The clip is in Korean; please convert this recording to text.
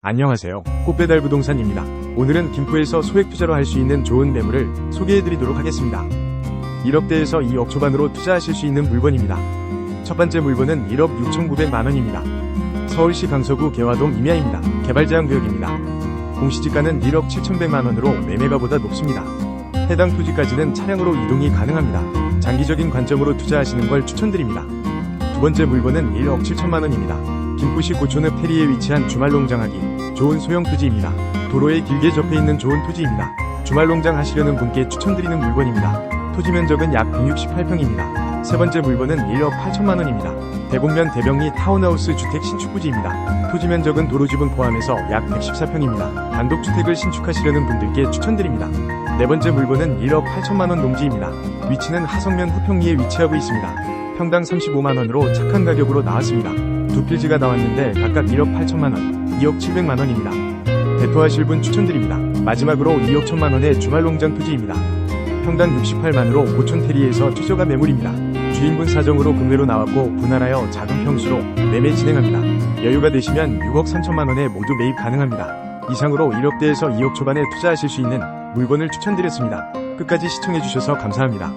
안녕하세요. 꽃배달 부동산입니다. 오늘은 김포에서 소액 투자로 할 수 있는 좋은 매물을 소개해드리도록 하겠습니다. 1억대에서 2억 초반으로 투자하실 수 있는 물건입니다. 첫 번째 물건은 1억 6,900만 원입니다. 서울시 강서구 개화동 임야입니다. 개발제한구역입니다. 공시지가는 1억 7,100만 원으로 매매가보다 높습니다. 해당 토지까지는 차량으로 이동이 가능합니다. 장기적인 관점으로 투자하시는 걸 추천드립니다. 두 번째 물건은 1억 7천만 원입니다. 김포시 고촌읍 페리에 위치한 주말농장하기 좋은 소형 토지입니다. 도로에 길게 접해 있는 좋은 토지입니다. 주말농장 하시려는 분께 추천드리는 물건입니다. 토지 면적은 약 168평입니다. 세 번째 물건은 1억 8천만 원입니다. 대곡면 대병리 타운하우스 주택 신축 부지입니다. 토지 면적은 도로지분 포함해서 약 114평입니다. 단독주택을 신축하시려는 분들께 추천드립니다. 네 번째 물건은 1억 8천만 원 농지입니다. 위치는 하성면 후평리에 위치하고 있습니다. 평당 35만 원으로 착한 가격으로 나왔습니다. 두 필지가 나왔는데 각각 1억 8천만 원, 2억 7백만 원입니다. 대표하실 분 추천드립니다. 마지막으로 2억 1천만 원의 주말농장 토지입니다. 평당 68만으로 고촌 테리에서 최저가 매물입니다. 주인분 사정으로 금매로 나왔고 분할하여 작은 평수로 매매 진행합니다. 여유가 되시면 6억 3천만 원에 모두 매입 가능합니다. 이상으로 1억대에서 2억 초반에 투자하실 수 있는 물건을 추천드렸습니다. 끝까지 시청해주셔서 감사합니다.